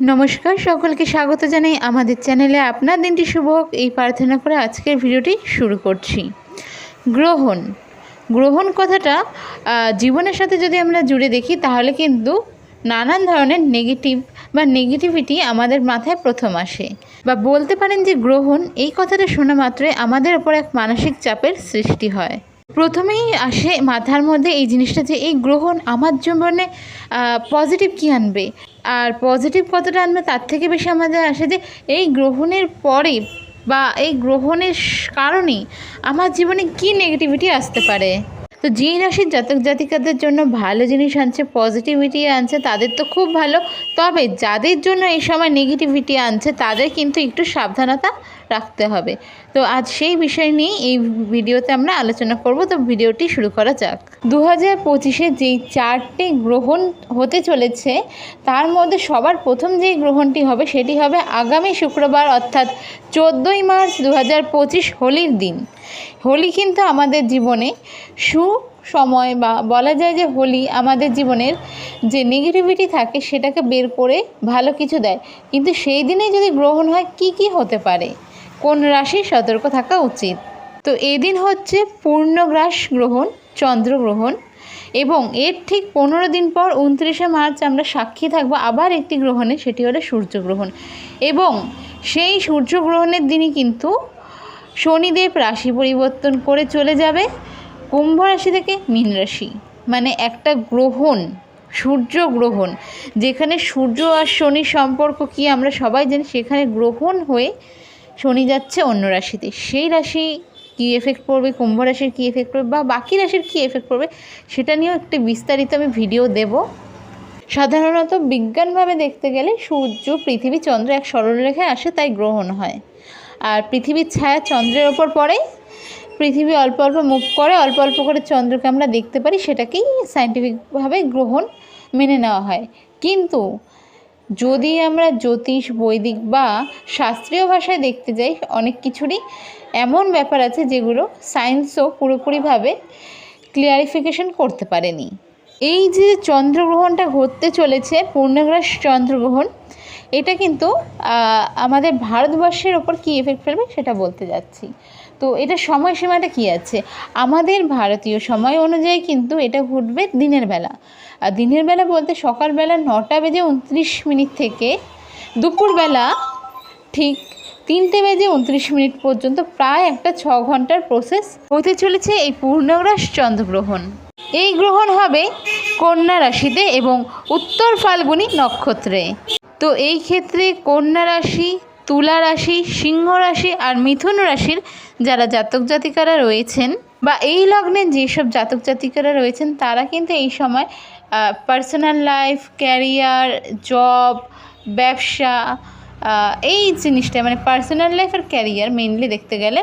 নমস্কার, সকলকে স্বাগত জানাই আমাদের চ্যানেলে। আপনার দিনটি শুভ হোক, এই প্রার্থনা করে আজকের ভিডিওটি শুরু করছি। গ্রহণ। গ্রহণ কথাটা জীবনের সাথে যদি আমরা জুড়ে দেখি, তাহলে কিন্তু নানান ধরনের নেগেটিভ বা নেগেটিভিটি আমাদের মাথায় প্রথম আসে। বা বলতে পারেন যে গ্রহণ, এই কথাটা শোনা মাত্রই আমাদের ওপর এক মানসিক চাপের সৃষ্টি হয়। প্রথমেই আসে মাথার মধ্যে এই জিনিসটা যে, এই গ্রহণ আমার জীবনে পজিটিভ কী আনবে? আর পজিটিভ কতটা আনবে, তার থেকে বেশি আমাদের আসে যে, এই গ্রহণের পরে বা এই গ্রহণের কারণে কারণেই আমার জীবনে কি নেগেটিভিটি আসতে পারে? তো যে রাশির জাতক জাতিকাদের জন্য ভালো জিনিস আনছে পজিটিভিটি আনছে, তাদের তো খুব ভালো। তবে যাদের জন্য এই সময় নেগেটিভিটি আনছে, তাদের কিন্তু একটু সাবধানতা রাখতে হবে। তো আজ সেই বিষয় নিয়ে এই ভিডিওতে আমরা আলোচনা করব। তো ভিডিওটি শুরু করা যাক। দু হাজার পঁচিশে যেই চারটি গ্রহণ হতে চলেছে, তার মধ্যে সবার প্রথম যেই গ্রহণটি হবে, সেটি হবে আগামী শুক্রবার, অর্থাৎ চোদ্দোই মার্চ দু হাজার পঁচিশ হোলির দিন। হোলি কিন্তু আমাদের জীবনে সু সময় বা বলা যায় যে হোলি আমাদের জীবনের যে নেগেটিভিটি থাকে, সেটাকে বের করে ভালো কিছু দেয়। কিন্তু সেই দিনে যদি গ্রহণ হয়, কি কি হতে পারে? কোন রাশি সতর্ক থাকা উচিত? তো এদিন হচ্ছে পূর্ণগ্রাস গ্রহণ চন্দ্রগ্রহণ এবং এর ঠিক পনেরো দিন পর উনত্রিশে মার্চ আমরা সাক্ষী থাকব আবার একটি গ্রহণে, সেটি হলো সূর্যগ্রহণ এবং সেই সূর্যগ্রহণের দিনই কিন্তু শনিদেব রাশি পরিবর্তন করে চলে যাবে, কুম্ভ রাশি থেকে মীন রাশি। মানে একটা গ্রহণ, সূর্য গ্রহণ, যেখানে সূর্য আর শনির সম্পর্ক কি আমরা সবাই জানি, সেখানে গ্রহণ হয়ে শনি যাচ্ছে, অন্য রাশিতে। সেই রাশি কী এফেক্ট পড়বে, কুম্ভ রাশির কী এফেক্ট পড়বে, বা বাকি রাশির কী এফেক্ট পড়বে, সেটা নিয়েও একটি বিস্তারিত আমি ভিডিও দেবো। সাধারণত বিজ্ঞানভাবে দেখতে গেলে সূর্য, পৃথিবী, চন্দ্র এক সরলরেখায় আসে, তাই গ্রহণ হয়। আর পৃথিবীর ছায়া চন্দ্রের ওপর পড়ে, পৃথিবী অল্প অল্প মুভ করে, অল্প অল্প করে চন্দ্রকে আমরা দেখতে পারি, সেটাকেই সাইন্টিফিকভাবে গ্রহণ মেনে নেওয়া হয়। কিন্তু যদি আমরা জ্যোতিষ, বৈদিক বা শাস্ত্রীয় ভাষায় দেখতে যাই, অনেক কিছুরই এমন ব্যাপার আছে যেগুলো সায়েন্সও পুরোপুরিভাবে ক্লিয়ারিফিকেশন করতে পারেনি। এই যে চন্দ্রগ্রহণটা ঘটতে চলেছে, পূর্ণগ্রাস চন্দ্রগ্রহণ, এটা কিন্তু আমাদের ভারতবর্ষের ওপর কী এফেক্ট ফেলবে সেটা বলতে যাচ্ছি। তো এটা সময়সীমাটা কী আছে? আমাদের ভারতীয় সময় অনুযায়ী কিন্তু এটা ঘটবে দিনের বেলা। আর দিনের বেলা বলতে সকালবেলা নটা বেজে উনত্রিশ মিনিট থেকে দুপুরবেলা ঠিক তিনটে বেজে উনত্রিশ মিনিট পর্যন্ত প্রায় একটা ছ ঘণ্টার প্রসেস হতে চলেছে এই পূর্ণগ্রাস চন্দ্রগ্রহণ। এই গ্রহণ হবে কন্যা রাশিতে এবং উত্তর ফাল্গুনী নক্ষত্রে। তো এই ক্ষেত্রে কন্যা রাশি তুলা রাশি, সিংহ রাশি আর মিথুন রাশির যারা জাতক জাতিকারা রয়েছেন বা এই লগ্নে যেসব জাতক জাতিকারা রয়েছেন, তারা কিন্তু এই সময় পার্সোনাল লাইফ ক্যারিয়ার জব ব্যবসা এই জিনিসটা মানে পার্সোনাল লাইফ আর ক্যারিয়ার মেনলি দেখতে গেলে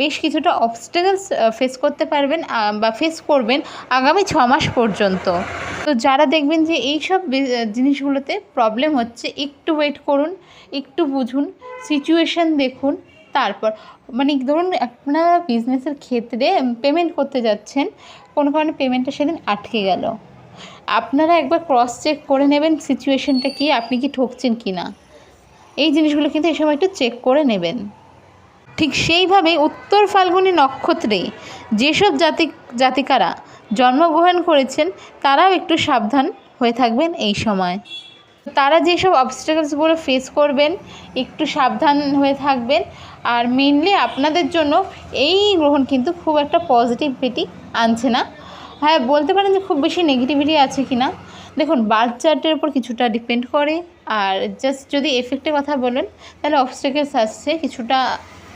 বেশ কিছুটা অবস্টেকলস ফেস করতে পারবেন বা ফেস করবেন আগামী ছ মাস পর্যন্ত। তো যারা দেখবেন যে এই সব জিনিসগুলোতে প্রবলেম হচ্ছে, একটু ওয়েট করুন, একটু বুঝুন সিচুয়েশন দেখুন, তারপর মানে ধরুন আপনারা বিজনেসের ক্ষেত্রে পেমেন্ট করতে যাচ্ছেন, কোনো কারণে পেমেন্টটা সেদিন আটকে গেল। আপনারা একবার ক্রস চেক করে নেবেন সিচুয়েশনটা কি, আপনি কি ঠকছেন কি না এই জিনিসগুলো কিন্তু এই সময় একটু চেক করে নেবেন। ঠিক সেইভাবে উত্তর ফাল্গুনী নক্ষত্রে যেসব জাতি, জাতিকারা জন্মগ্রহণ করেছেন, তারাও একটু সাবধান হয়ে থাকবেন এই সময়। তারা যেসব অবস্টাকলসগুলো ফেস করবেন, একটু সাবধান হয়ে থাকবেন। আর মেনলি আপনাদের জন্য এই গ্রহণ কিন্তু খুব একটা পজিটিভিটি আনছে না। হ্যাঁ বলতে পারেন যে খুব বেশি নেগেটিভিটি আছে কি না দেখুন বার্থ চার্টের উপর কিছুটা ডিপেন্ড করে। আর জাস্ট যদি এফেক্টের কথা বলেন, তাহলে অবস্টাকেলস আসছে কিছুটা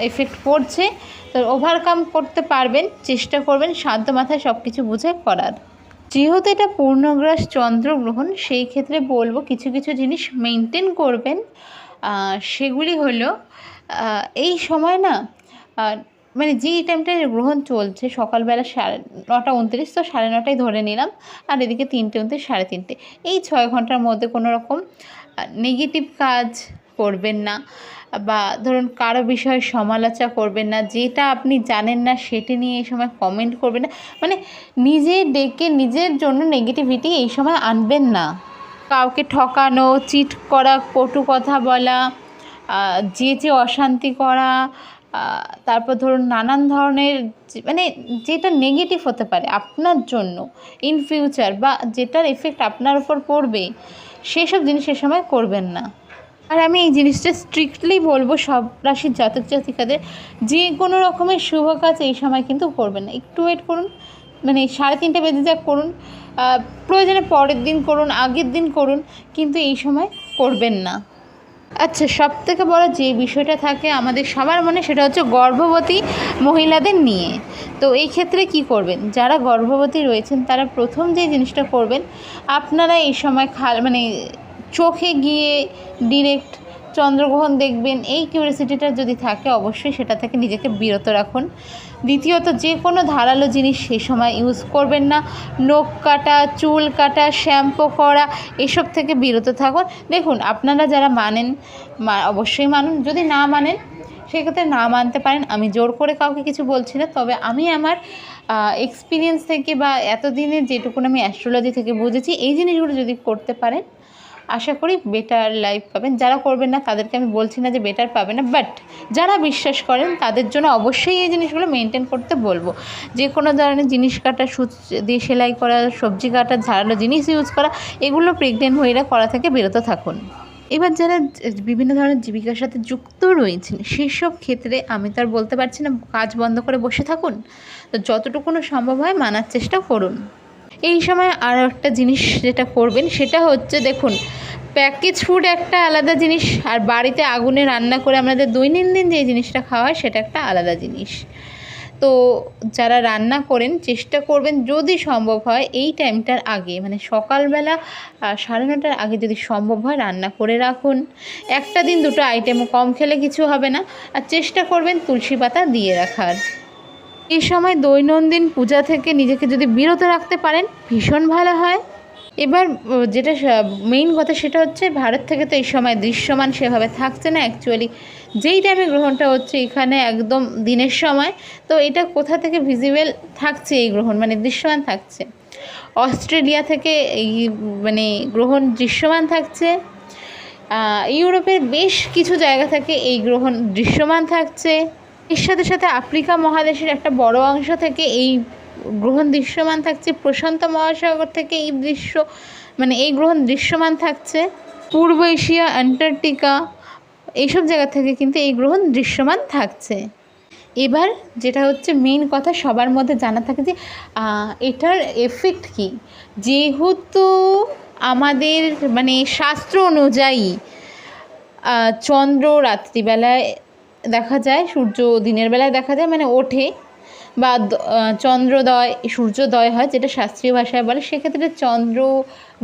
এফেক্ট পড়ছে, তো ওভারকাম করতে পারবেন, চেষ্টা করবেন শান্ত মাথায় সব কিছু বুঝে করার। যেহেতু এটা পূর্ণগ্রাস চন্দ্রগ্রহণ, সেই ক্ষেত্রে বলব কিছু কিছু জিনিস মেনটেন করবেন। সেগুলি হলো এই সময় না মানে যেই টাইমটায় গ্রহণ চলছে, সকালবেলা সাড়ে নটা উনত্রিশ, তো সাড়ে নটায় ধরে নিলাম। আর এদিকে তিনটে উনত্রিশ, সাড়ে তিনটে। এই ছয় ঘণ্টার মধ্যে কোনো রকম নেগেটিভ কাজ করবেন না বা ধরুন কারও বিষয়ে সমালোচনা করবেন না, যেটা আপনি জানেন না সেটি নিয়ে এই সময় কমেন্ট করবেন না। মানে নিজে ডেকে নিজের জন্য নেগেটিভিটি এই সময় আনবেন না। কাউকে ঠকানো চিট করা, কটু কথা বলা যে যে অশান্তি করা তারপর ধরুন নানান ধরনের মানে যেটা নেগেটিভ হতে পারে আপনার জন্য ইন ফিউচার বা যেটার এফেক্ট আপনার উপর পড়বে, সেসব জিনিস সে সময় করবেন না। আর আমি এই জিনিসটা স্ট্রিক্টলি বলব, সব রাশির জাতক জাতিকাদের, যে কোনো রকমের শুভ কাজ এই সময় কিন্তু করবেন না। একটু ওয়েট করুন মানে সাড়ে তিনটে বেজে যাক করুন প্রয়োজনে পরের দিন করুন, আগের দিন করুন, কিন্তু এই সময় করবেন না। আচ্ছা সব থেকে বড় যে বিষয়টা থাকে আমাদের সবার মনে সেটা হচ্ছে গর্ভবতী মহিলাদের নিয়ে। তো এই ক্ষেত্রে কি করবেন? যারা গর্ভবতী রয়েছেন, তারা প্রথম যে জিনিসটা করবেন, আপনারা এই সময় খাল মানে চোখে গিয়ে ডিরেক্ট চন্দ্রগ্রহণ দেখবেন, এই কিউরিয়াসিটিটা যদি থাকে অবশ্যই সেটা থেকে নিজেকে বিরত রাখুন। দ্বিতীয়ত, যে কোনো ধারালো জিনিস সেই সময় ইউজ করবেন না। নখ কাটা, চুল কাটা, শ্যাম্পু করা, এসব থেকে বিরত থাকুন। দেখুন, আপনারা যারা মানেন অবশ্যই মানুন। যদি না মানেন, সেক্ষেত্রে না মানতে পারেন। আমি জোর করে কাউকে কিছু বলছি না। তবে আমি আমার এক্সপিরিয়েন্স থেকে বা এতদিনে যেটুকুন আমি অ্যাস্ট্রোলজি থেকে বুঝেছি, এই জিনিসগুলো যদি করতে পারেন আশা করি বেটার লাইফ পাবেন। যারা করবেন না, তাদেরকে আমি বলছি না যে বেটার পাবে না বাট যারা বিশ্বাস করেন, তাদের জন্য অবশ্যই এই জিনিসগুলো মেনটেন করতে বলব। যে কোনো ধরনের জিনিস কাটা, সুচ দিয়ে সেলাই করা, সবজি কাটা ধারালো জিনিস ইউজ করা, এগুলো প্রেগনেন্ট মহিলা করা থেকে বিরত থাকুন। এবার যারা বিভিন্ন ধরনের জীবিকার সাথে যুক্ত রয়েছেন, সেসব ক্ষেত্রে আমি তো আর বলতে পারছি না, কাজ বন্ধ করে বসে থাকুন। তো যতটুকুনো সম্ভব হয়, মানার চেষ্টা করুন। এই সময় আর একটা জিনিস যেটা করবেন, সেটা হচ্ছে দেখুন প্যাকেজ ফুড একটা আলাদা জিনিস, আর বাড়িতে আগুনে রান্না করে আমাদের দৈনন্দিন যে জিনিসটা খাওয়া হয়, সেটা একটা আলাদা জিনিস। তো যারা রান্না করেন, চেষ্টা করবেন যদি সম্ভব হয়, এই টাইমটার আগে মানে সকালবেলা সাড়ে নটার আগে যদি সম্ভব হয়, রান্না করে রাখুন। একটা দিন দুটো আইটেম কম খেলে কিছু হবে না, আর চেষ্টা করবেন তুলসী পাতা দিয়ে রাখার। এই সময় দৈনন্দিন পূজা থেকে নিজেকে যদি বিরত রাখতে পারেন, ভীষণ ভালো হয়। এবার যেটা মেইন কথা সেটা হচ্ছে ভারত থেকে তো এই সময় দৃশ্যমান সেভাবে থাকছে না অ্যাকচুয়ালি যেই টাইমে গ্রহণটা হচ্ছে এখানে একদম দিনের সময়। তো এটা কোথা থেকে ভিজিবল থাকছে এই গ্রহণ? মানে দৃশ্যমান থাকছে। অস্ট্রেলিয়া থেকে এই মানে গ্রহণ দৃশ্যমান থাকছে। ইউরোপের বেশ কিছু জায়গা থেকে এই গ্রহণ দৃশ্যমান থাকছে। এর সাথে সাথে আফ্রিকা মহাদেশের একটা বড় অংশ থেকে এই গ্রহণ দৃশ্যমান থাকছে। প্রশান্ত মহাসাগর থেকে এই দৃশ্য মানে এই গ্রহণ দৃশ্যমান থাকছে। পূর্ব এশিয়া, অ্যান্টার্কটিকা, এইসব জায়গা থেকে কিন্তু এই গ্রহণ দৃশ্যমান থাকছে। এবার যেটা হচ্ছে মেইন কথা, সবার মধ্যে জানা থাকে যে এটার এফেক্ট কী? যেহেতু আমাদের মানে শাস্ত্র অনুযায়ী চন্দ্র রাত্রিবেলায় দেখা যায়, সূর্য দিনের বেলায় দেখা যায় মানে ওঠে বা চন্দ্রোদয়, সূর্যোদয় হয়, যেটা শাস্ত্রীয় ভাষায় বলে। সেক্ষেত্রে চন্দ্র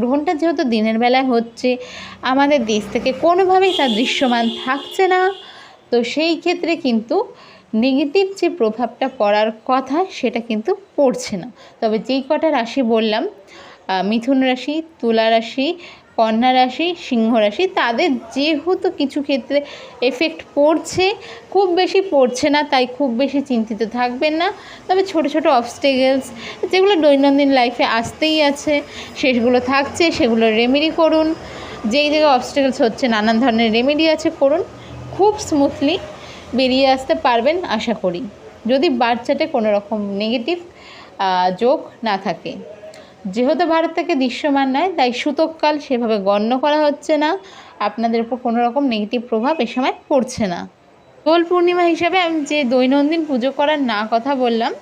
গ্রহণটা যেহেতু দিনের বেলায় হচ্ছে, আমাদের দেশ থেকে কোনোভাবেই তার দৃশ্যমান থাকছে না। তো সেই ক্ষেত্রে কিন্তু নেগেটিভ যে প্রভাবটা পড়ার কথা, সেটা কিন্তু পড়ছে না। তবে যেই কটা রাশি বললাম মিথুন রাশি, তুলা রাশি কন্যা রাশি, সিংহ রাশি, তাদের যেহেতু কিছু ক্ষেত্রে এফেক্ট পড়ছে, খুব বেশি পড়ছে না, তাই খুব বেশি চিন্তিত থাকবেন না। তবে ছোট ছোট অবস্টেগেলস যেগুলো দৈনন্দিন লাইফে আসতেই আছে, সেগুলো থাকছে, সেগুলো রেমেডি করুন। যেই জায়গায় অবস্টেগেলস হচ্ছে, নানান ধরনের রেমেডি আছে, করুন। খুব স্মুথলি বেরিয়ে আসতে পারবেন, আশা করি। যদি বাচ্চাটে কোনো রকম নেগেটিভ যোগ না থাকে। যেহেতু ভারত থেকে দৃশ্যমান নয়, তাই সূতককাল সেভাবে গণ্য করা হচ্ছে না। আপনাদের উপর কোনো রকম নেগেটিভ প্রভাব এ সময় পড়ছে না। দোল পূর্ণিমা হিসাবে আমি যে দৈনন্দিন পুজো করার না কথা বললাম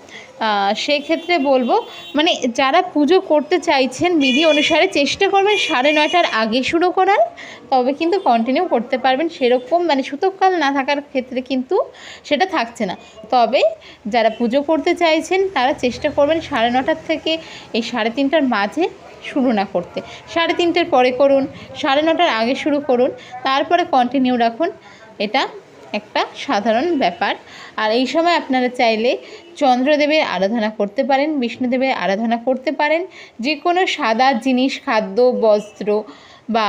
সেক্ষেত্রে বলব মানে যারা পুজো করতে চাইছেন, বিধি অনুসারে চেষ্টা করবেন সাড়ে নয়টার আগে শুরু করার, তবে কিন্তু কন্টিনিউ করতে পারবেন। সেরকম মানে সুতোকাল না থাকার ক্ষেত্রে কিন্তু সেটা থাকছে না। তবে যারা পুজো করতে চাইছেন, তারা চেষ্টা করবেন সাড়ে নটার থেকে এই সাড়ে তিনটার মাঝে শুরু না করতে। সাড়ে তিনটের পরে করুন, সাড়ে নটার আগে শুরু করুন, তারপরে কন্টিনিউ রাখুন। এটা একটা সাধারণ ব্যাপার। আর এই সময় আপনারা চাইলে চন্দ্রদেবের আরাধনা করতে পারেন, বিষ্ণুদেবের আরাধনা করতে পারেন। যে কোনো সাদা জিনিস, খাদ্য, বস্ত্র বা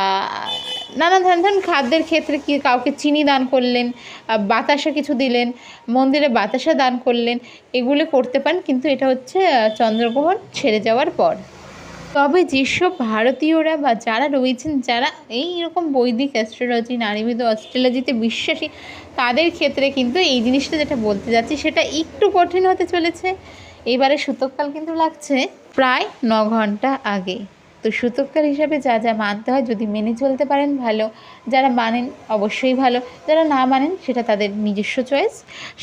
নানা ধরনের, ধরুন খাদ্যের ক্ষেত্রে কি কাউকে চিনি দান করলেন বাতাসা কিছু দিলেন, মন্দিরে বাতাসা দান করলেন, এগুলো করতে পারেন। কিন্তু এটা হচ্ছে চন্দ্রগ্রহণ ছেড়ে যাওয়ার পর। তবে যেসব ভারতীয়রা বা যারা রয়েছেন, যারা এই রকম বৈদিক অ্যাস্ট্রোলজি নারীবিদ অস্ট্রোলজিতে বিশ্বাসী, তাদের ক্ষেত্রে কিন্তু এই জিনিসটা যেটা বলতে যাচ্ছি, সেটা একটু কঠিন হতে চলেছে। এবারে সূতককাল কিন্তু লাগছে প্রায় ন ঘণ্টা আগে। তো সূতককাল হিসাবে যা যা মানতে হয়, যদি মেনে চলতে পারেন ভালো, যারা মানেন অবশ্যই ভালো, যারা না মানেন সেটা তাদের নিজস্ব চয়েস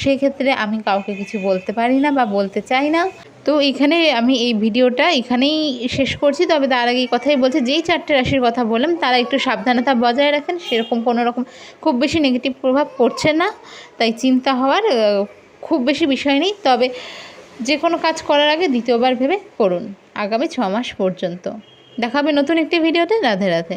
সেক্ষেত্রে আমি কাউকে কিছু বলতে পারি না বা বলতে চাই না। তো এখানে আমি এই ভিডিওটা এখানেই শেষ করছি। তবে তার আগে কথাই বলছি, যেই চারটে রাশির কথা বললাম, তারা একটু সাবধানতা বজায় রাখেন, সেরকম কোনো রকম খুব বেশি নেগেটিভ প্রভাব পড়ছে না। তাই চিন্তা হওয়ার খুব বেশি বিষয় নেই। তবে যে কোনো কাজ করার আগে দ্বিতীয়বার ভেবে করুন, আগামী ছ মাস পর্যন্ত। দেখাবে নতুন একটি ভিডিওতে। রাধে রাধে।